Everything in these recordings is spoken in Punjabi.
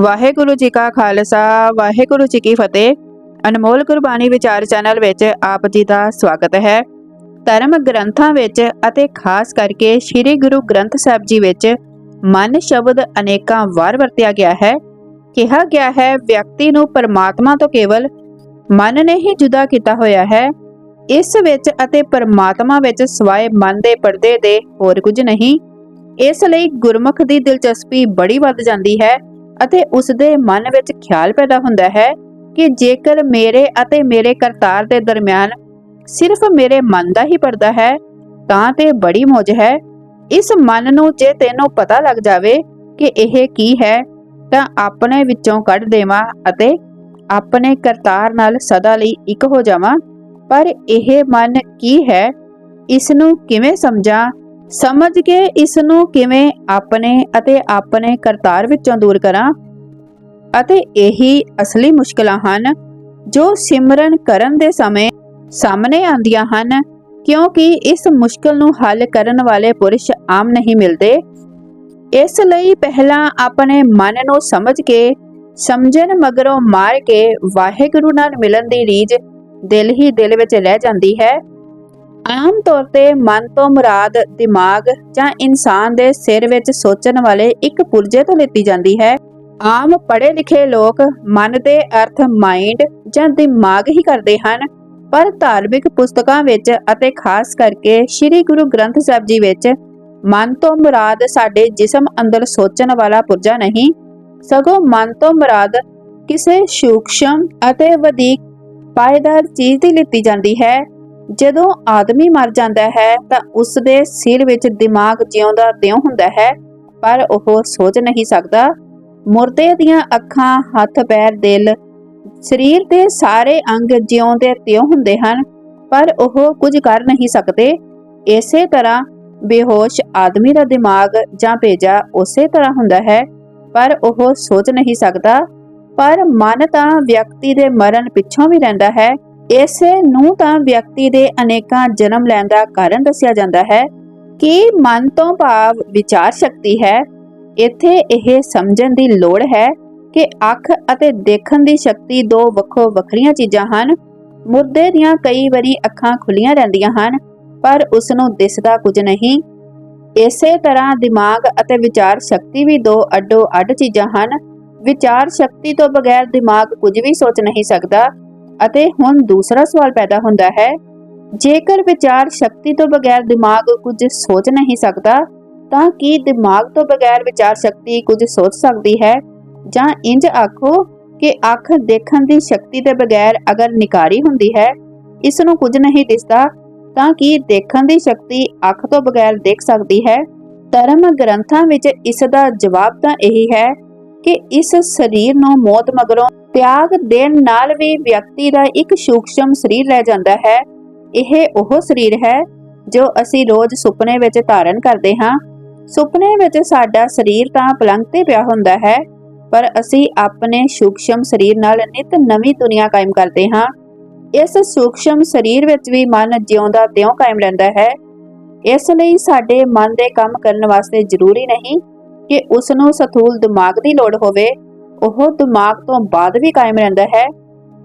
ਵਾਹਿਗੁਰੂ ਜੀ ਕਾ ਖਾਲਸਾ, ਵਾਹਿਗੁਰੂ ਜੀ ਕੀ ਫਤਿਹ। ਅਨਮੋਲ ਗੁਰਬਾਣੀ ਵਿਚਾਰ ਚੈਨਲ ਵਿੱਚ ਆਪ ਜੀ ਦਾ ਸਵਾਗਤ ਹੈ। ਧਰਮ ਗ੍ਰੰਥਾਂ ਵਿੱਚ ਅਤੇ ਖਾਸ ਕਰਕੇ ਸ੍ਰੀ ਗੁਰੂ ਗ੍ਰੰਥ ਸਾਹਿਬ ਜੀ ਵਿੱਚ ਮਨ ਸ਼ਬਦ ਅਨੇਕਾਂ ਵਾਰ ਵਰਤਿਆ ਗਿਆ ਹੈ। ਕਿਹਾ ਗਿਆ ਹੈ, ਵਿਅਕਤੀ ਨੂੰ ਪਰਮਾਤਮਾ ਤੋਂ ਕੇਵਲ ਮਨ ਨੇ ਹੀ ਜੁਦਾ ਕੀਤਾ ਹੋਇਆ ਹੈ। ਇਸ ਵਿੱਚ ਅਤੇ ਪਰਮਾਤਮਾ ਵਿੱਚ ਸਵਾਏ ਮਨ ਦੇ ਪਰਦੇ ਦੇ ਹੋਰ ਕੁਝ ਨਹੀਂ। ਇਸ ਲਈ ਗੁਰਮੁਖ ਦੀ ਦਿਲਚਸਪੀ ਬੜੀ ਵੱਧ ਜਾਂਦੀ ਹੈ। ਅਤੇ ਉਸ ਦੇ ਮਨ ਵਿੱਚ ਖਿਆਲ ਪੈਦਾ ਹੁੰਦਾ ਹੈ ਕਿ ਜੇਕਰ ਮੇਰੇ ਅਤੇ ਮੇਰੇ ਕਰਤਾਰ ਦੇ ਦਰਮਿਆਨ ਸਿਰਫ ਮੇਰੇ ਮਨ ਦਾ ਹੀ ਪਰਦਾ ਹੈ, ਤਾਂ ਤੇ ਬੜੀ ਮੌਜ ਹੈ। ਇਸ ਮਨ ਨੂੰ ਜੇ ਤੈਨੂੰ ਪਤਾ ਲੱਗ ਜਾਵੇ ਕਿ ਇਹ ਕੀ ਹੈ, ਤਾਂ ਆਪਣੇ ਵਿੱਚੋਂ ਕੱਢ ਦੇਵਾਂ ਅਤੇ ਆਪਣੇ ਕਰਤਾਰ ਨਾਲ ਸਦਾ ਲਈ ਇੱਕ ਹੋ ਜਾਵਾਂ। ਪਰ ਇਹ ਮਨ ਕੀ ਹੈ, ਇਸ ਨੂੰ ਕਿਵੇਂ ਸਮਝਾਂ? ਸਮਝ ਕੇ ਇਸ ਨੂੰ ਕਿਵੇਂ ਆਪਣੇ ਅਤੇ ਆਪਣੇ ਕਰਤਾਰ ਵਿੱਚੋਂ ਦੂਰ ਕਰਾਂ? ਅਤੇ ਇਹੀ ਅਸਲੀ ਮੁਸ਼ਕਲਾਂ ਹਨ ਜੋ ਸਿਮਰਨ ਕਰਨ ਦੇ ਸਮੇਂ ਸਾਹਮਣੇ ਆਉਂਦੀਆਂ ਹਨ, ਕਿਉਂਕਿ ਇਸ ਮੁਸ਼ਕਲ ਨੂੰ ਹੱਲ ਕਰਨ ਵਾਲੇ ਪੁਰਸ਼ ਆਮ ਨਹੀਂ ਮਿਲਦੇ। ਇਸ ਲਈ ਪਹਿਲਾਂ ਆਪਣੇ ਮਨ ਨੂੰ ਸਮਝ ਕੇ, ਸਮਝਣ ਮਗਰੋਂ ਮਾਰ ਕੇ ਵਾਹਿਗੁਰੂ ਨਾਲ ਮਿਲਣ ਦੀ ਰੀਝ ਦਿਲ ਹੀ ਦਿਲ ਵਿੱਚ ਰਹਿ ਜਾਂਦੀ ਹੈ। ਆਮ ਤੌਰ ਤੇ ਮਨ ਤੋਂ ਮੁਰਾਦ, ਦਿਮਾਗ ਜਾਂ ਇਨਸਾਨ ਦੇ ਸਿਰ ਵਿੱਚ ਸੋਚਣ ਵਾਲੇ ਇੱਕ ਪੁਰਜੇ ਤੋਂ ਲਿੱਤੀ ਜਾਂਦੀ ਹੈ। ਆਮ ਪੜ੍ਹੇ ਲਿਖੇ ਲੋਕ ਮਨ ਦੇ ਅਰਥ ਮਾਈਂਡ ਜਾਂ ਦਿਮਾਗ ਹੀ ਕਰਦੇ ਹਨ, ਪਰ ਧਾਰਮਿਕ ਪੁਸਤਕਾਂ ਵਿੱਚ ਅਤੇ ਖਾਸ ਕਰਕੇ ਸ੍ਰੀ ਗੁਰੂ ਗ੍ਰੰਥ ਸਾਹਿਬ ਜੀ ਵਿੱਚ ਮਨ ਤੋਂ ਮੁਰਾਦ ਸਾਡੇ ਜਿਸਮ ਅੰਦਰ ਸੋਚਣ ਵਾਲਾ ਪੁਰਜਾ ਨਹੀਂ, ਸਗੋਂ ਮਨ ਤੋਂ ਮੁਰਾਦ ਕਿਸੇ ਸੂਖਸ਼ਮ ਅਤੇ ਵਧੇਕ ਪਾਇਦਾਰ ਚੀਜ਼ ਦੀ ਲਿੱਤੀ ਜਾਂਦੀ ਹੈ। ਜਦੋਂ ਆਦਮੀ ਮਰ ਜਾਂਦਾ ਹੈ ਤਾਂ ਉਸ ਦੇ ਸਿਰ ਵਿੱਚ ਦਿਮਾਗ ਜਿਉਂਦਾ ਤਿਉਂ ਹੁੰਦਾ ਹੈ, ਪਰ ਉਹ ਸੋਚ ਨਹੀਂ ਸਕਦਾ। ਮੁਰਦੇ ਦੀਆਂ ਅੱਖਾਂ, ਹੱਥ, ਪੈਰ, ਦਿਲ, ਸਰੀਰ ਦੇ ਸਾਰੇ ਅੰਗ ਜਿਉਂਦੇ ਤਿਉਂ ਹੁੰਦੇ ਹਨ, ਪਰ ਉਹ ਕੁਝ ਕਰ ਨਹੀਂ ਸਕਦੇ। ਇਸੇ ਤਰ੍ਹਾਂ ਬੇਹੋਸ਼ ਆਦਮੀ ਦਾ ਦਿਮਾਗ ਜਾਂ ਭੇਜਾ ਉਸੇ ਤਰ੍ਹਾਂ ਹੁੰਦਾ ਹੈ, ਪਰ ਉਹ ਸੋਚ ਨਹੀਂ ਸਕਦਾ। ਪਰ ਮਨ ਤਾਂ ਵਿਅਕਤੀ ਦੇ ਮਰਨ ਪਿੱਛੋਂ ਵੀ ਰਹਿੰਦਾ ਹੈ। ਇਸ ਨੂੰ ਤਾਂ ਵਿਅਕਤੀ ਦੇ ਅਨੇਕਾਂ ਜਨਮ ਲੈਣ ਦਾ ਕਾਰਨ ਦੱਸਿਆ ਜਾਂਦਾ ਹੈ ਕਿ ਮਨ ਤੋਂ ਭਾਵ ਵਿਚਾਰ ਸ਼ਕਤੀ ਹੈ। ਇੱਥੇ ਇਹ ਸਮਝਣ ਦੀ ਲੋੜ ਹੈ ਕਿ ਅੱਖ ਅਤੇ ਦੇਖਣ ਦੀ ਸ਼ਕਤੀ ਦੋ ਵੱਖੋ ਵੱਖਰੀਆਂ ਚੀਜ਼ਾਂ ਹਨ। ਮੁਰਦੇ ਦੀਆਂ ਕਈ ਵਾਰੀ ਅੱਖਾਂ ਖੁੱਲੀਆਂ ਰਹਿੰਦੀਆਂ ਹਨ, ਪਰ ਉਸ ਨੂੰ ਦਿਸਦਾ ਕੁਝ ਨਹੀਂ। ਇਸੇ ਤਰ੍ਹਾਂ ਦਿਮਾਗ ਅਤੇ ਵਿਚਾਰ ਸ਼ਕਤੀ ਵੀ ਦੋ ਅੱਡੋ ਅੱਡ ਚੀਜ਼ਾਂ ਹਨ। ਵਿਚਾਰ ਸ਼ਕਤੀ ਤੋਂ ਬਗੈਰ ਦਿਮਾਗ ਕੁਝ ਵੀ ਸੋਚ ਨਹੀਂ ਸਕਦਾ। ਅਤੇ ਹੁਣ ਦੂਸਰਾ ਸਵਾਲ ਪੈਦਾ ਹੁੰਦਾ ਹੈ, ਜੇਕਰ ਵਿਚਾਰ ਸ਼ਕਤੀ ਤੋਂ ਬਗੈਰ ਦਿਮਾਗ ਕੁਝ ਸੋਚ ਨਹੀਂ ਸਕਦਾ, ਤਾਂ ਕੀ ਦਿਮਾਗ ਤੋਂ ਬਗੈਰ ਵਿਚਾਰ ਸ਼ਕਤੀ ਕੁਝ ਸੋਚ ਸਕਦੀ ਹੈ? ਜਾਂ ਇੰਜ ਆਖੋ ਕਿ ਅੱਖ ਦੇਖਣ ਦੀ ਸ਼ਕਤੀ ਦੇ ਬਗੈਰ ਅਗਰ ਨਿਕਾਰੀ ਹੁੰਦੀ ਹੈ ਇਸ ਨੂੰ ਕੁਝ ਨਹੀਂ ਦਿਸਦਾ, ਤਾਂ ਕੀ ਦੇਖਣ ਦੀ ਸ਼ਕਤੀ ਅੱਖ ਤੋਂ ਬਗੈਰ ਦੇਖ ਸਕਦੀ ਹੈ? ਧਰਮ ਗ੍ਰੰਥਾਂ ਵਿੱਚ ਇਸ ਦਾ ਜਵਾਬ ਤਾਂ ਇਹੀ ਹੈ ਕਿ ਇਸ ਸਰੀਰ ਨੂੰ ਮੌਤ ਮਗਰੋਂ ਤਿਆਗ ਦੇਣ ਨਾਲ ਵੀ ਵਿਅਕਤੀ ਦਾ ਇੱਕ ਸੂਖਸ਼ਮ ਸਰੀਰ ਲੈ ਜਾਂਦਾ ਹੈ। ਇਹ ਉਹ ਸਰੀਰ ਹੈ ਜੋ ਅਸੀਂ ਰੋਜ਼ ਸੁਪਨੇ ਵਿੱਚ ਧਾਰਨ ਕਰਦੇ ਹਾਂ। ਸੁਪਨੇ ਵਿੱਚ ਸਾਡਾ ਸਰੀਰ ਤਾਂ ਪਲੰਘ ਤੇ ਪਿਆ ਹੁੰਦਾ ਹੈ, ਪਰ ਅਸੀਂ ਆਪਣੇ ਸੂਖਸ਼ਮ ਸਰੀਰ ਨਾਲ ਨਿਤ ਨਵੀਂ ਦੁਨੀਆ ਕਾਇਮ ਕਰਦੇ ਹਾਂ। ਇਸ ਸੂਖਸ਼ਮ ਸਰੀਰ ਵਿੱਚ ਵੀ ਮਨ ਜਿਉਂਦਾ ਤਿਉਂ ਕਾਇਮ ਰਹਿੰਦਾ ਹੈ। ਇਸ ਲਈ ਸਾਡੇ ਮਨ ਦੇ ਕੰਮ ਕਰਨ ਵਾਸਤੇ ਜ਼ਰੂਰੀ ਨਹੀਂ ਕਿ ਉਸ ਨੂੰ ਸਥੂਲ ਦਿਮਾਗ ਦੀ ਲੋੜ ਹੋਵੇ। ਉਹ ਦਿਮਾਗ ਤੋਂ ਬਾਅਦ ਵੀ ਕਾਇਮ ਰਹਿੰਦਾ ਹੈ।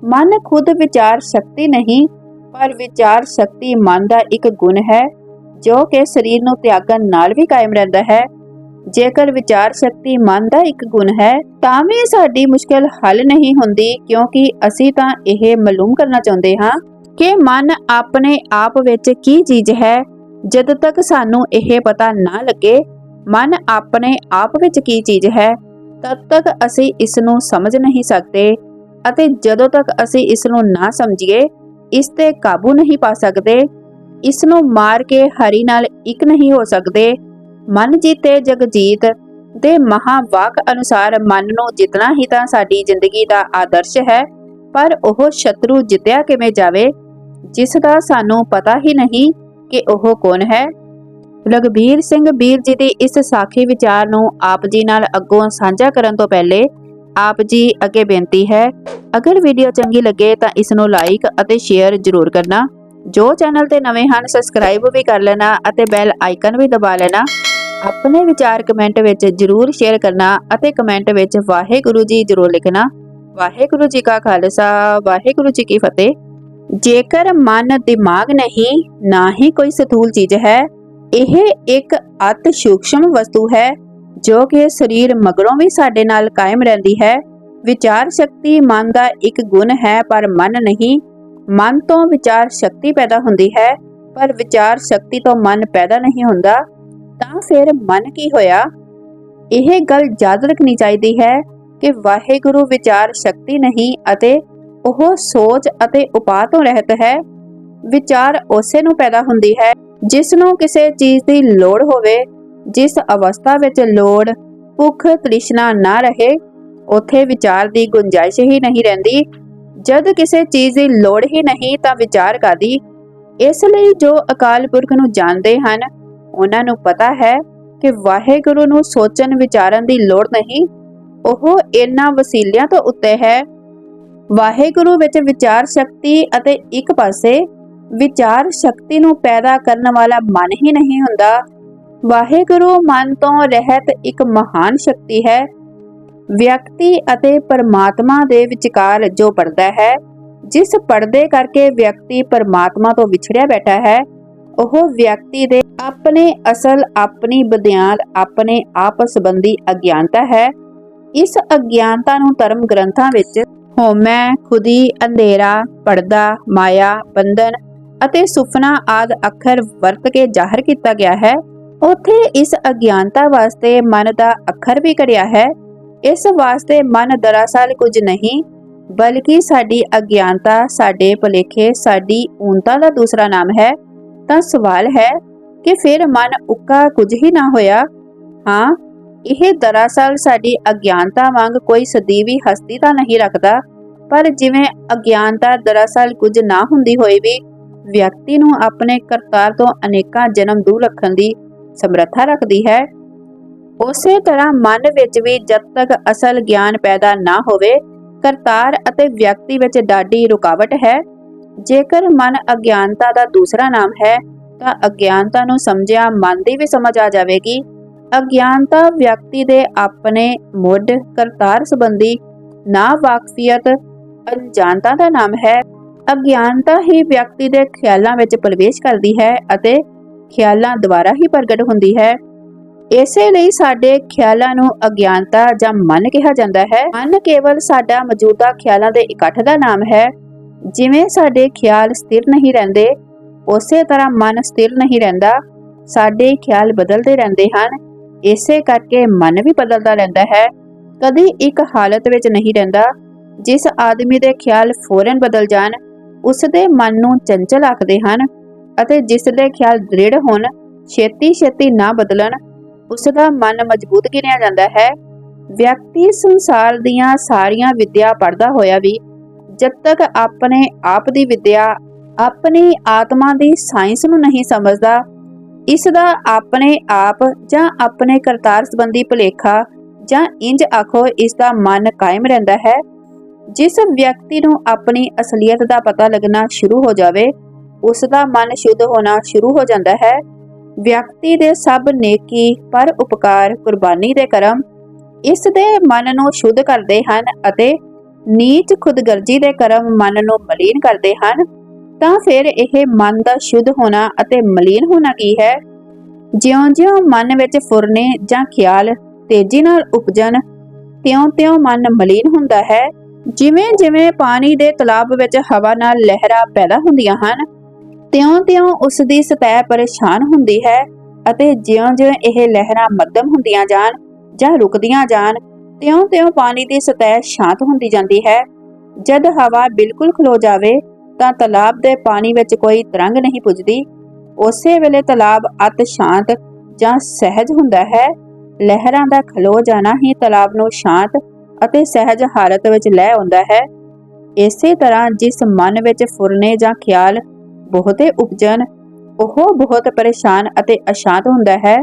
ਮਨ ਖੁਦ ਵਿਚਾਰ ਸ਼ਕਤੀ ਨਹੀਂ, ਪਰ ਵਿਚਾਰ ਸ਼ਕਤੀ ਮਨ ਦਾ ਇੱਕ ਗੁਣ ਹੈ, ਜੋ ਕਿ ਸਰੀਰ ਨੂੰ ਤਿਆਗਣ ਨਾਲ ਵੀ ਕਾਇਮ ਰਹਿੰਦਾ ਹੈ। ਜੇਕਰ ਵਿਚਾਰ ਸ਼ਕਤੀ ਮਨ ਦਾ ਇੱਕ ਗੁਣ ਹੈ, ਤਾਂ ਵੀ ਸਾਡੀ ਮੁਸ਼ਕਲ ਹੱਲ ਨਹੀਂ ਹੁੰਦੀ, ਕਿਉਂਕਿ ਅਸੀਂ ਤਾਂ ਇਹ ਮਾਲੂਮ ਕਰਨਾ ਚਾਹੁੰਦੇ ਹਾਂ ਕਿ ਮਨ ਆਪਣੇ ਆਪ ਵਿੱਚ ਕੀ ਚੀਜ਼ ਹੈ। ਜਦ ਤੱਕ ਸਾਨੂੰ ਇਹ ਪਤਾ ਨਾ ਲੱਗੇ, ਮਨ ਆਪਣੇ ਆਪ ਵਿੱਚ ਕੀ ਚੀਜ਼ ਹੈ ਤਦ ਤੱਕ ਅਸੀਂ ਇਸ ਨੂੰ ਸਮਝ ਨਹੀਂ ਸਕਦੇ ਅਤੇ ਜਦੋਂ ਤੱਕ ਅਸੀਂ ਇਸ ਨੂੰ ਨਾ ਸਮਝੀਏ, ਇਸ ਤੇ ਕਾਬੂ ਨਹੀਂ ਪਾ ਸਕਦੇ। ਇਸ ਨੂੰ ਮਾਰ ਕੇ ਹਰੀ ਨਾਲ ਇੱਕ ਨਹੀਂ ਹੋ ਸਕਦੇ। ਮਨ ਜੀਤੇ ਜਗਜੀਤ ਦੇ ਮਹਾਵਾਕ ਅਨੁਸਾਰ ਮਨ ਨੂੰ ਜਿਤਨਾ ਹੀ ਤਾਂ ਸਾਡੀ ਜ਼ਿੰਦਗੀ ਦਾ ਆਦਰਸ਼ ਹੈ, ਪਰ ਉਹ ਸ਼ਤਰੂ ਜਿੱਤਿਆ ਕਿਵੇਂ ਜਾਵੇ, ਜਿਸ ਦਾ ਸਾਨੂੰ ਪਤਾ ਹੀ ਨਹੀਂ ਕਿ ਉਹ ਕੌਣ ਹੈ। ਰਗਬੀਰ ਸਿੰਘ ਵੀਰ ਜੀ ਦੀ ਇਸ ਸਾਖੀ ਵਿਚਾਰ ਨੂੰ ਆਪ ਜੀ ਨਾਲ ਅੱਗੋਂ ਸਾਂਝਾ ਕਰਨ ਤੋਂ ਪਹਿਲੇ ਆਪ ਜੀ ਅੱਗੇ ਬੇਨਤੀ ਹੈ, ਅਗਰ ਵੀਡੀਓ ਚੰਗੀ ਲੱਗੇ ਤਾਂ ਇਸ ਨੂੰ ਲਾਈਕ ਅਤੇ ਸ਼ੇਅਰ ਜ਼ਰੂਰ ਕਰਨਾ। ਜੋ ਚੈਨਲ ਤੇ ਨਵੇਂ ਹਨ ਸਬਸਕ੍ਰਾਈਬ ਵੀ ਕਰ ਲੈਣਾ ਅਤੇ ਬੈਲ ਆਈਕਨ ਵੀ ਦਬਾ ਲੈਣਾ। ਆਪਣੇ ਵਿਚਾਰ ਕਮੈਂਟ ਵਿੱਚ ਜਰੂਰ ਸ਼ੇਅਰ ਕਰਨਾ ਅਤੇ ਕਮੈਂਟ ਵਿੱਚ ਵਾਹਿਗੁਰੂ ਜੀ ਜਰੂਰ ਲਿਖਣਾ। ਵਾਹਿਗੁਰੂ ਜੀ ਕਾ ਖਾਲਸਾ, ਵਾਹਿਗੁਰੂ ਜੀ ਕੀ ਫਤਿਹ। ਜੇਕਰ ਮਨ ਦਿਮਾਗ ਨਹੀਂ, ਨਾ ਹੀ ਕੋਈ ਸਥੂਲ ਚੀਜ਼ ਹੈ। ਇਹ ਇੱਕ ਅਤ ਸੂਖਸ਼ਮ ਵਸਤੂ ਹੈ, ਜੋ ਕਿ ਸਰੀਰ ਮਗਰੋਂ ਵੀ ਸਾਡੇ ਨਾਲ ਕਾਇਮ ਰਹਿੰਦੀ ਹੈ। ਵਿਚਾਰ ਸ਼ਕਤੀ ਮਨ ਦਾ ਇੱਕ ਗੁਣ ਹੈ, ਪਰ ਮਨ ਨਹੀਂ। ਮਨ ਤੋਂ ਵਿਚਾਰ ਸ਼ਕਤੀ ਪੈਦਾ ਹੁੰਦੀ ਹੈ, ਪਰ ਵਿਚਾਰ ਸ਼ਕਤੀ ਤੋਂ ਮਨ ਪੈਦਾ ਨਹੀਂ ਹੁੰਦਾ। ਤਾਂ ਫਿਰ ਮਨ ਕੀ ਹੋਇਆ? ਇਹ ਗੱਲ ਯਾਦ ਰੱਖਣੀ ਚਾਹੀਦੀ ਹੈ ਕਿ ਵਾਹਿਗੁਰੂ ਵਿਚਾਰ ਸ਼ਕਤੀ ਨਹੀਂ ਅਤੇ ਉਹ ਸੋਚ ਅਤੇ ਉਪਾਅ ਤੋਂ ਰਹਿਤ ਹੈ। ਵਿਚਾਰ ਉਸੇ ਨੂੰ ਪੈਦਾ ਹੁੰਦੀ ਹੈ ਜਿਸ ਨੂੰ ਕਿਸੇ ਚੀਜ਼ ਦੀ ਲੋੜ ਹੋਵੇ, ਜਿਸ ਅਵਸਥਾ ਵਿੱਚ ਲੋੜ ਭੁੱਖ ਤ੍ਰਿਸ਼ਨਾ ਨਾ ਰਹੇ, ਉਥੇ ਵਿਚਾਰ ਦੀ ਗੁੰਜਾਇਸ਼ ਹੀ ਨਹੀਂ ਰਹਿੰਦੀ। ਜਦ ਕਿਸੇ ਚੀਜ਼ ਦੀ ਲੋੜ ਹੀ ਨਹੀਂ ਤਾਂ ਵਿਚਾਰ ਕਰਦੀ ਇਸ ਲਈ ਜੋ ਅਕਾਲ ਪੁਰਖ ਨੂੰ ਜਾਣਦੇ ਹਨ, ਉਹਨਾਂ ਨੂੰ ਪਤਾ ਹੈ ਕਿ ਵਾਹਿਗੁਰੂ ਨੂੰ ਸੋਚਣ ਵਿਚਾਰਨ ਦੀ ਲੋੜ ਨਹੀਂ। ਉਹ ਇਹਨਾਂ ਵਸੀਲਿਆਂ ਤੋਂ ਉੱਤੇ ਹੈ। ਵਾਹਿਗੁਰੂ ਵਿੱਚ ਵਿਚਾਰ ਸ਼ਕਤੀ ਅਤੇ ਇੱਕ ਪਾਸੇ ਵਿਚਾਰ ਸ਼ਕਤੀ ਨੂੰ ਪੈਦਾ ਕਰਨ ਵਾਲਾ ਮਨ ਹੀ ਨਹੀਂ ਹੁੰਦਾ। ਵਾਹਿਗੁਰੂ ਮਨ ਤੋਂ ਰਹਿਤ ਇੱਕ ਮਹਾਨ ਸ਼ਕਤੀ ਹੈ। ਵਿਅਕਤੀ ਅਤੇ ਪਰਮਾਤਮਾ ਦੇ ਵਿਚਕਾਰ ਜੋ ਪਰਦਾ ਹੈ, ਜਿਸ ਪਰਦੇ ਕਰਕੇ ਵਿਅਕਤੀ ਪਰਮਾਤਮਾ ਤੋਂ ਵਿਛੜਿਆ ਬੈਠਾ ਹੈ, ਉਹ ਵਿਅਕਤੀ ਦੇ ਆਪਣੇ ਅਸਲ, ਆਪਣੀ ਬੁਨਿਆਦ ਆਪਣੇ ਆਪ ਸੰਬੰਧੀ ਅਗਿਆਨਤਾ ਹੈ। ਇਸ ਅਗਿਆਨਤਾ ਨੂੰ ਧਰਮ ਗ੍ਰੰਥਾਂ ਵਿੱਚ ਹੋਮੈ, ਖੁਦੀ, ਅੰਧੇਰਾ, ਪਰਦਾ, ਮਾਇਆ, ਬੰਧਨ ਅਤੇ ਸੁਪਨਾ ਆਦ ਅੱਖਰ ਵਰਤ ਕੇ ਜ਼ਾਹਰ ਕੀਤਾ ਗਿਆ ਹੈ, ਉਥੇ ਇਸ ਅਗਿਆਨਤਾ ਵਾਸਤੇ ਮਨ ਦਾ ਅੱਖਰ ਵੀ ਕਰਿਆ ਹੈ। ਇਸ ਵਾਸਤੇ ਮਨ ਦਰਅਸਲ ਕੁਝ ਨਹੀਂ, ਬਲਕਿ ਸਾਡੀ ਅਗਿਆਨਤਾ, ਸਾਡੇ ਭੁਲੇਖੇ, ਸਾਡੀ ਊਨਤਾ ਦਾ ਦੂਸਰਾ ਨਾਮ ਹੈ। ਤਾਂ ਸਵਾਲ ਹੈ ਕਿ ਫਿਰ ਮਨ ਉੱਕਾ ਕੁਝ ਹੀ ਨਾ ਹੋਇਆ? ਹਾਂ, ਇਹ ਦਰਅਸਲ ਸਾਡੀ ਅਗਿਆਨਤਾ ਵਾਂਗ ਕੋਈ ਸਦੀਵੀ ਹਸਤੀ ਤਾਂ ਨਹੀਂ ਰੱਖਦਾ, ਪਰ ਜਿਵੇਂ ਅਗਿਆਨਤਾ ਦਰਅਸਲ ਕੁਝ ਨਾ ਹੁੰਦੀ ਹੋਈ ਵੀ ਵਿਅਕਤੀ ਨੂੰ ਆਪਣੇ ਕਰਤਾਰ ਤੋਂ ਅਨੇਕਾਂ ਜਨਮ ਦੂਰ ਰੱਖਣ ਦੀ ਸਮਰੱਥਾ ਰੱਖਦੀ ਹੈ। ਉਸੇ ਤਰ੍ਹਾਂ ਮਨ ਵਿੱਚ ਵੀ ਜਦ ਤੱਕ ਅਸਲ ਗਿਆਨ ਪੈਦਾ ਨਾ ਹੋਵੇ, ਕਰਤਾਰ ਅਤੇ ਵਿਅਕਤੀ ਵਿੱਚ ਡਾਢੀ ਰੁਕਾਵਟ ਹੈ। ਜੇਕਰ ਮਨ ਅਗਿਆਨਤਾ ਦਾ ਦੂਸਰਾ ਨਾਮ ਹੈ, ਤਾਂ ਅਗਿਆਨਤਾ ਨੂੰ ਸਮਝਿਆ ਮਨ ਦੀ ਵੀ ਸਮਝ ਆ ਜਾਵੇਗੀ। ਅਗਿਆਨਤਾ ਵਿਅਕਤੀ ਦੇ ਆਪਣੇ ਮੁੱਢ ਕਰਤਾਰ ਸੰਬੰਧੀ ਨਾ ਵਾਕਫੀਅਤ ਅਣਜਾਣਤਾ ਦਾ ਨਾਮ ਹੈ। ਅਗਿਆਨਤਾ ਹੀ ਵਿਅਕਤੀ ਦੇ ਖਿਆਲਾਂ ਵਿੱਚ ਪ੍ਰਵੇਸ਼ ਕਰਦੀ ਹੈ ਅਤੇ ਖਿਆਲਾਂ ਦੁਆਰਾ ਹੀ ਪ੍ਰਗਟ ਹੁੰਦੀ ਹੈ। ਇਸੇ ਲਈ ਸਾਡੇ ਖਿਆਲਾਂ ਨੂੰ ਅਗਿਆਨਤਾ ਜਾਂ ਮਨ ਕਿਹਾ ਜਾਂਦਾ ਹੈ। ਮਨ ਕੇਵਲ ਸਾਡਾ ਮੌਜੂਦਾ ਖਿਆਲਾਂ ਦੇ ਇਕੱਠ ਦਾ ਨਾਮ ਹੈ। ਜਿਵੇਂ ਸਾਡੇ ਖਿਆਲ ਸਥਿਰ ਨਹੀਂ ਰਹਿੰਦੇ, ਉਸੇ ਤਰ੍ਹਾਂ ਮਨ ਸਥਿਰ ਨਹੀਂ ਰਹਿੰਦਾ। ਸਾਡੇ ਖਿਆਲ ਬਦਲਦੇ ਰਹਿੰਦੇ ਹਨ। ਇਸੇ ਕਰਕੇ ਮਨ ਵੀ ਬਦਲਦਾ ਰਹਿੰਦਾ ਹੈ। ਕਦੀ ਇੱਕ ਹਾਲਤ ਵਿੱਚ ਨਹੀਂ ਰਹਿੰਦਾ, ਜਿਸ ਆਦਮੀ ਦੇ ਖਿਆਲ ਫੌਰਨ ਬਦਲ ਜਾਣ ਉਸ ਦੇ ਮਨ ਨੂੰ ਚੰਚਲ ਆਖਦੇ ਹਨ ਅਤੇ ਜਿਸ ਦੇ ਖਿਆਲ ਦ੍ਰਿੜ ਹੋਣ, ਛੇਤੀ ਛੇਤੀ ਨਾ ਬਦਲਣ ਉਸ ਦਾ ਮਨ ਮਜ਼ਬੂਤ ਗਿਣਿਆ ਜਾਂਦਾ ਹੈ। ਵਿਅਕਤੀ ਸੰਸਾਰ ਦੀਆਂ ਸਾਰੀਆਂ ਵਿਦਿਆ ਪੜਦਾ ਹੋਇਆ ਵੀ ਜਦ ਤੱਕ ਆਪਣੇ ਆਪ ਦੀ ਵਿਦਿਆ ਆਪਣੀ ਆਤਮਾ ਦੀ ਸਾਇੰਸ ਨੂੰ ਨਹੀਂ ਸਮਝਦਾ ਇਸ ਦਾ ਆਪਣੇ ਆਪ ਜਾਂ ਆਪਣੇ ਕਰਤਾਰ ਸੰਬੰਧੀ ਭੁਲੇਖਾ ਜਾਂ ਇੰਜ ਆਖੋ ਇਸ ਦਾ ਮਨ ਕਾਇਮ ਰਹਿੰਦਾ ਹੈ। ਜਿਸ ਵਿਅਕਤੀ ਨੂੰ ਆਪਣੀ ਅਸਲੀਅਤ ਦਾ ਪਤਾ ਲੱਗਣਾ ਸ਼ੁਰੂ ਹੋ ਜਾਵੇ ਉਸ ਦਾ ਮਨ ਸ਼ੁੱਧ ਹੋਣਾ ਸ਼ੁਰੂ ਹੋ ਜਾਂਦਾ ਹੈ। ਵਿਅਕਤੀ ਦੇ ਸਭ ਨੇਕੀ ਪਰ ਉਪਕਾਰ ਕੁਰਬਾਨੀ ਦੇ ਕਰਮ ਇਸ ਦੇ ਮਨ ਨੂੰ ਸ਼ੁੱਧ ਕਰਦੇ ਹਨ ਅਤੇ ਨੀਚ ਖੁਦਗਰਜੀ ਦੇ ਕਰਮ ਮਨ ਨੂੰ ਮਲੀਨ ਕਰਦੇ ਹਨ, ਤਾਂ ਫਿਰ ਇਹ ਮਨ ਦਾ ਸ਼ੁੱਧ ਹੋਣਾ ਅਤੇ ਮਲੀਨ ਹੋਣਾ ਕੀ ਹੈ? ਜਿਉਂ-ਜਿਉਂ ਮਨ ਵਿੱਚ ਫੁਰਨੇ ਜਾਂ ਖਿਆਲ ਤੇਜ਼ੀ ਨਾਲ ਉਪਜਣ, ਤਿਉਂ-ਤਿਉਂ ਮਨ ਮਲੀਨ ਹੁੰਦਾ ਹੈ ਜਿਵੇਂ-ਜਿਵੇਂ ਪਾਣੀ ਦੇ ਤਲਾਬ ਵਿੱਚ ਹਵਾ ਨਾਲ ਲਹਿਰਾਂ ਪੈਦਾ ਹੁੰਦੀਆਂ ਹਨ, ਤਿਉਂ-ਤਿਉਂ ਉਸ ਦੀ ਸਤਹ ਪਰੇਸ਼ਾਨ ਹੁੰਦੀ ਹੈ ਅਤੇ ਜਿਉਂ-ਜਿਉਂ ਇਹ ਲਹਿਰਾਂ ਮੱਧਮ ਹੁੰਦੀਆਂ ਜਾਣ ਜਾਂ ਰੁਕਦੀਆਂ ਜਾਣ, ਤਿਉਂ-ਤਿਉਂ ਪਾਣੀ ਦੀ ਸਤਹ ਸ਼ਾਂਤ ਹੁੰਦੀ ਜਾਂਦੀ ਹੈ। ਜਦ ਹਵਾ ਬਿਲਕੁਲ ਖਲੋ ਜਾਵੇ, ਤਾਂ ਤਲਾਬ ਦੇ ਪਾਣੀ ਵਿੱਚ ਕੋਈ ਤਰੰਗ ਨਹੀਂ ਪੁੱਜਦੀ। ਉਸੇ ਵੇਲੇ ਤਲਾਬ ਅਤ ਸ਼ਾਂਤ ਜਾਂ ਸਹਿਜ ਹੁੰਦਾ ਹੈ। ਲਹਿਰਾਂ ਦਾ ਖਲੋ ਜਾਣਾ ਹੀ ਤਲਾਬ ਨੂੰ ਸ਼ਾਂਤ ਅਤੇ ਸਹਿਜ ਹਾਲਤ ਵਿੱਚ ਲੈ ਆਉਂਦਾ ਹੈ। ਇਸੇ ਤਰ੍ਹਾਂ ਜਿਸ ਮਨ ਵਿੱਚ ਫੁਰਨੇ ਜਾਂ ਖਿਆਲ ਬਹੁਤੇ ਉਪਜਨ ਉਹ ਬਹੁਤ ਪਰੇਸ਼ਾਨ ਅਤੇ ਅਸ਼ਾਂਤ ਹੁੰਦਾ ਹੈ।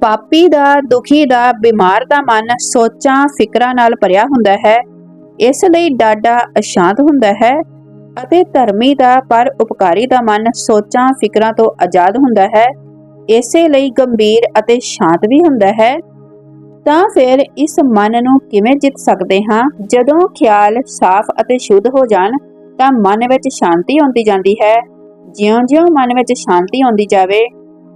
ਪਾਪੀ ਦਾ, ਦੁਖੀ ਦਾ, ਬਿਮਾਰ ਦਾ ਮਨ ਸੋਚਾਂ, ਫਿਕਰਾਂ ਨਾਲ ਭਰਿਆ ਹੁੰਦਾ ਹੈ। ਇਸ ਲਈ ਡਾਡਾ ਅਸ਼ਾਂਤ ਹੁੰਦਾ ਹੈ ਅਤੇ ਧਰਮੀ ਦਾ, ਪਰ ਉਪਕਾਰੀ ਦਾ ਮਨ ਸੋਚਾਂ, ਫਿਕਰਾਂ ਤੋਂ ਆਜ਼ਾਦ ਹੁੰਦਾ ਹੈ। ਇਸੇ ਲਈ ਗੰਭੀਰ ਅਤੇ ਸ਼ਾਂਤ ਵੀ ਹੁੰਦਾ ਹੈ। ਤਾਂ ਫਿਰ ਇਸ ਮਨ ਨੂੰ ਕਿਵੇਂ ਜਿੱਤ ਸਕਦੇ ਹਾਂ? ਜਦੋਂ ਖਿਆਲ ਸਾਫ਼ ਅਤੇ ਸ਼ੁੱਧ ਹੋ ਜਾਣ, ਤਾਂ ਮਨ ਵਿੱਚ ਸ਼ਾਂਤੀ ਆਉਂਦੀ ਜਾਂਦੀ ਹੈ। ਜਿਉਂ-ਜਿਉਂ ਮਨ ਵਿੱਚ ਸ਼ਾਂਤੀ ਆਉਂਦੀ ਜਾਵੇ,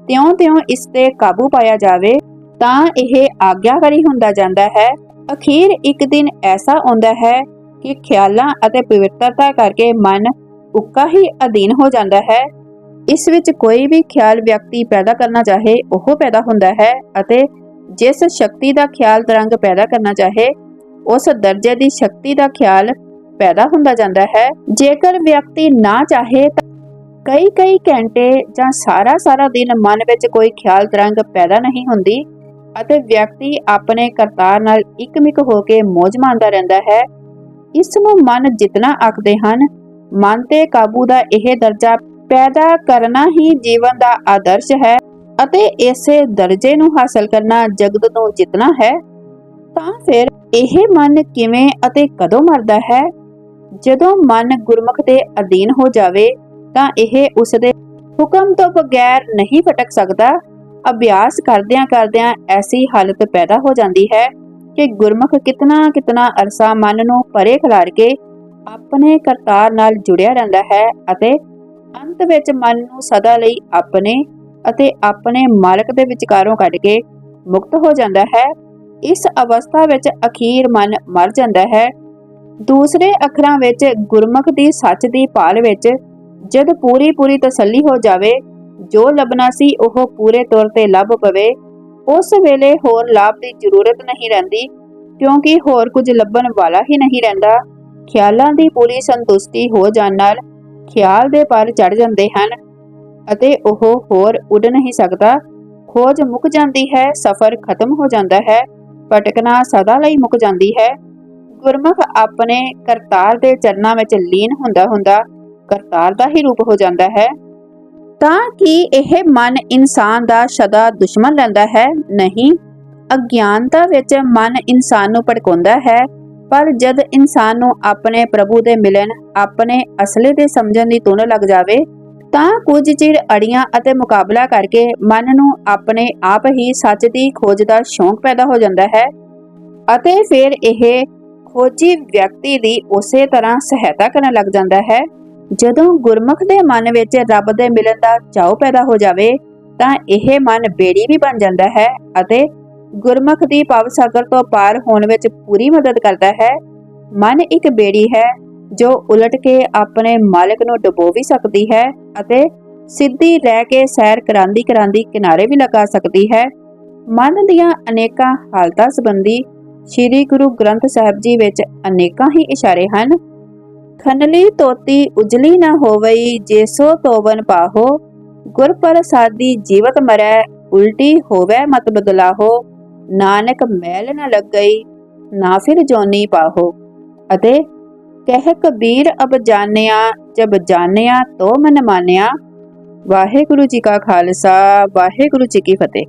ਤਿਉਂ-ਤਿਉਂ ਇਸ ਤੇ ਕਾਬੂ ਪਾਇਆ ਜਾਵੇ, ਤਾਂ ਇਹ ਆਗਿਆਕਾਰੀ ਹੁੰਦਾ ਜਾਂਦਾ ਹੈ। ਅਖੀਰ ਇੱਕ ਦਿਨ ਐਸਾ ਆਉਂਦਾ ਹੈ ਕਿ ਖਿਆਲਾਂ ਅਤੇ ਪਵਿੱਤਰਤਾ ਕਰਕੇ ਮਨ ਉੱਕਾ ਹੀ ਅਧੀਨ ਹੋ ਜਾਂਦਾ ਹੈ। ਇਸ ਵਿੱਚ ਕੋਈ ਵੀ ਖਿਆਲ ਵਿਅਕਤੀ ਪੈਦਾ ਕਰਨਾ ਚਾਹੇ ਉਹ ਪੈਦਾ ਹੁੰਦਾ ਹੈ ਅਤੇ ਜਿਸ ਸ਼ਕਤੀ ਦਾ ਖਿਆਲ ਤਰੰਗ ਪੈਦਾ ਕਰਨਾ ਚਾਹੇ, ਉਸ ਦਰਜੇ ਦੀ ਸ਼ਕਤੀ ਦਾ ਖਿਆਲ ਪੈਦਾ ਹੁੰਦਾ ਜਾਂਦਾ ਹੈ। ਜੇਕਰ ਵਿਅਕਤੀ ਨਾ ਚਾਹੇ ਤਾਂ ਕਈ ਕਈ ਘੰਟੇ ਜਾਂ ਸਾਰਾ ਸਾਰਾ ਦਿਨ ਮਨ ਵਿੱਚ ਕੋਈ ਖਿਆਲ ਤਰੰਗ ਪੈਦਾ ਨਹੀਂ ਹੁੰਦੀ ਅਤੇ ਵਿਅਕਤੀ ਆਪਣੇ ਕਰਤਾਰ ਨਾਲ ਇਕਮਿਕ ਹੋ ਕੇ ਮੋਜ ਮਾਣਦਾ ਰਹਿੰਦਾ ਹੈ, ਇਸ ਨੂੰ ਮਨ ਜਿਤਨਾ ਆਖਦੇ ਹਨ, ਮਨ ਤੇ ਕਾਬੂ ਦਾ ਇਹ ਦਰਜਾ ਪੈਦਾ ਕਰਨਾ ਹੀ ਜੀਵਨ ਦਾ ਆਦਰਸ਼ ਹੈ। ਅਤੇ ਇਸੇ ਦਰਜੇ ਨੂੰ ਹਾਸਲ ਕਰਨਾ ਜਗਤ ਨੂੰ ਜਿੱਤਣਾ ਹੈ, ਤਾਂ ਫਿਰ ਇਹ ਮਨ ਕਿਵੇਂ ਅਤੇ ਕਦੋਂ ਮਰਦਾ ਹੈ? ਜਦੋਂ ਮਨ ਗੁਰਮੁਖ ਦੇ ਅਧੀਨ ਹੋ ਜਾਵੇ, ਤਾਂ ਇਹ ਉਸ ਦੇ ਹੁਕਮ ਤੋਂ ਬਗੈਰ ਨਹੀਂ ਭਟਕ ਸਕਦਾ। ਅਭਿਆਸ ਕਰਦਿਆਂ ਕਰਦਿਆਂ ਐਸੀ ਹਾਲਤ ਪੈਦਾ ਹੋ ਜਾਂਦੀ ਹੈ ਕਿ ਗੁਰਮੁਖ ਕਿਤਨਾ ਕਿਤਨਾ ਅਰਸਾ ਮਨ ਨੂੰ ਪਰੇ ਖਿਲਾਰ ਕੇ ਆਪਣੇ ਕਰਤਾਰ ਨਾਲ ਜੁੜਿਆ ਰਹਿੰਦਾ ਹੈ ਅਤੇ ਅੰਤ ਵਿੱਚ ਮਨ ਨੂੰ ਸਦਾ ਲਈ ਆਪਣੇ ਅਤੇ ਆਪਣੇ ਮਾਲਕ ਦੇ ਵਿਚਕਾਰੋਂ ਕੱਢ ਕੇ ਮੁਕਤ ਹੋ ਜਾਂਦਾ ਹੈ। ਇਸ ਅਵਸਥਾ ਵਿੱਚ ਅਖੀਰ ਮਨ ਮਰ ਜਾਂਦਾ ਹੈ। ਦੂਸਰੇ ਅੱਖਰਾਂ ਵਿੱਚ ਗੁਰਮੁਖ ਦੀ ਸੱਚ ਦੀ ਭਾਲ ਵਿੱਚ ਜਦ ਪੂਰੀ ਪੂਰੀ ਤਸੱਲੀ ਹੋ ਜਾਵੇ, ਜੋ ਲੱਭਣਾ ਸੀ ਉਹ ਪੂਰੇ ਤੌਰ ਤੇ ਲੱਭ ਪਵੇ, ਉਸ ਵੇਲੇ ਹੋਰ ਲਾਭ ਦੀ ਜ਼ਰੂਰਤ ਨਹੀਂ ਰਹਿੰਦੀ, ਕਿਉਂਕਿ ਹੋਰ ਕੁਝ ਲੱਭਣ ਵਾਲਾ ਹੀ ਨਹੀਂ ਰਹਿੰਦਾ। ਖਿਆਲਾਂ ਦੀ ਪੂਰੀ ਸੰਤੁਸ਼ਟੀ ਹੋ ਜਾਣ ਨਾਲ ਖਿਆਲ ਦੇ ਪਰ ਚੜ ਜਾਂਦੇ ਹਨ। ਅਤੇ ਉਹ ਹੋਰ ਉੱਡ ਨਹੀਂ ਸਕਦਾ। ਖੋਜ ਮੁੱਕ ਜਾਂਦੀ ਹੈ, ਸਫ਼ਰ ਖਤਮ ਹੋ ਜਾਂਦਾ ਹੈ, ਭਟਕਣਾ ਸਦਾ ਲਈ ਮੁੱਕ ਜਾਂਦੀ ਹੈ। ਗੁਰਮੁਖ ਆਪਣੇ ਕਰਤਾਰ ਦੇ ਚਰਨਾਂ ਵਿੱਚ ਲੀਨ ਹੁੰਦਾ ਹੁੰਦਾ ਕਰਤਾਰ ਦਾ ਹੀ ਰੂਪ ਹੋ ਜਾਂਦਾ ਹੈ। ਤਾਂ ਕਿ ਇਹ ਮਨ ਇਨਸਾਨ ਦਾ ਸਦਾ ਦੁਸ਼ਮਣ ਲੈਂਦਾ ਹੈ? ਨਹੀਂ। ਅਗਿਆਨਤਾ ਵਿੱਚ ਮਨ ਇਨਸਾਨ ਨੂੰ ਭੜਕਾਉਂਦਾ ਹੈ, ਪਰ ਜਦ ਇਨਸਾਨ ਨੂੰ ਆਪਣੇ ਪ੍ਰਭੂ ਦੇ ਮਿਲਣ, ਆਪਣੇ ਅਸਲੇ ਦੇ ਸਮਝਣ ਦੀ ਤੁਨ ਲੱਗ ਜਾਵੇ ਤਾਂ ਕੁਝ ਚਿਰ ਅੜੀਆਂ ਅਤੇ ਮੁਕਾਬਲਾ ਕਰਕੇ ਮਨ ਨੂੰ ਆਪਣੇ ਆਪ ਹੀ ਸੱਚ ਦੀ ਖੋਜ ਦਾ ਸ਼ੌਂਕ ਪੈਦਾ ਹੋ ਜਾਂਦਾ ਹੈ ਅਤੇ ਫਿਰ ਇਹ ਖੋਜੀ ਵਿਅਕਤੀ ਦੀ ਉਸੇ ਤਰ੍ਹਾਂ ਸਹਾਇਤਾ ਕਰਨ ਲੱਗ ਜਾਂਦਾ ਹੈ। ਜਦੋਂ ਗੁਰਮੁਖ ਦੇ ਮਨ ਵਿੱਚ ਰੱਬ ਦੇ ਮਿਲਣ ਦਾ ਚਾਅ ਪੈਦਾ ਹੋ ਜਾਵੇ, ਤਾਂ ਇਹ ਮਨ ਬੇੜੀ ਵੀ ਬਣ ਜਾਂਦਾ ਹੈ ਅਤੇ ਗੁਰਮੁਖ ਦੀ ਭਵ ਸਾਗਰ ਤੋਂ ਪਾਰ ਹੋਣ ਵਿੱਚ ਪੂਰੀ ਮਦਦ ਕਰਦਾ ਹੈ। ਮਨ ਇੱਕ ਬੇੜੀ ਹੈ ਜੋ ਉਲਟ ਕੇ ਆਪਣੇ ਮਾਲਕ ਨੂੰ ਡੁਬੋ ਵੀ ਸਕਦੀ ਹੈ ਅਤੇ ਸਿੱਧੀ ਰਹਿ ਕੇ ਸੈਰ ਕਰਾਂਦੀ ਕਰਾਂਦੀ ਕਿਨਾਰੇ ਵੀ ਲਗਾ ਸਕਦੀ ਹੈ। ਮਨ ਦੀਆਂ ਅਨੇਕਾਂ ਹਾਲਤਾਂ ਸੰਬੰਧੀ ਸ੍ਰੀ ਗੁਰੂ ਗ੍ਰੰਥ ਸਾਹਿਬ ਜੀ ਵਿੱਚ ਅਨੇਕਾਂ ਹੀ ਇਸ਼ਾਰੇ ਹਨ। ਖਨਲੀ ਤੋਤੀ ਉਜਲੀ ਨਾ ਹੋਵਈ ਜੇਸੋ ਤੋਵਨ ਪਾਹੋ ਗੁਰ ਪ੍ਰਸਾਦੀ ਜੀਵਤ ਮਰੈ, ਉਲਟੀ ਹੋਵੇ ਮਤ ਬਦਲਾਹੋ, ਨਾਨਕ ਮੈਲ ਨ ਲੱਗਈ, ਨਾ ਫਿਰ ਜੋਨੀ ਪਾਹੋ ਅਤੇ ਕਹਿ ਕਬੀਰ, ਅਬ ਜਾਣਿਆ, ਜਬ ਜਾਣਿਆ ਤੋ ਮਨ ਮਾਨਿਆ। ਵਾਹਿਗੁਰੂ ਜੀ ਕਾ ਖਾਲਸਾ, ਵਾਹਿਗੁਰੂ ਜੀ ਕੀ ਫਤਿਹ।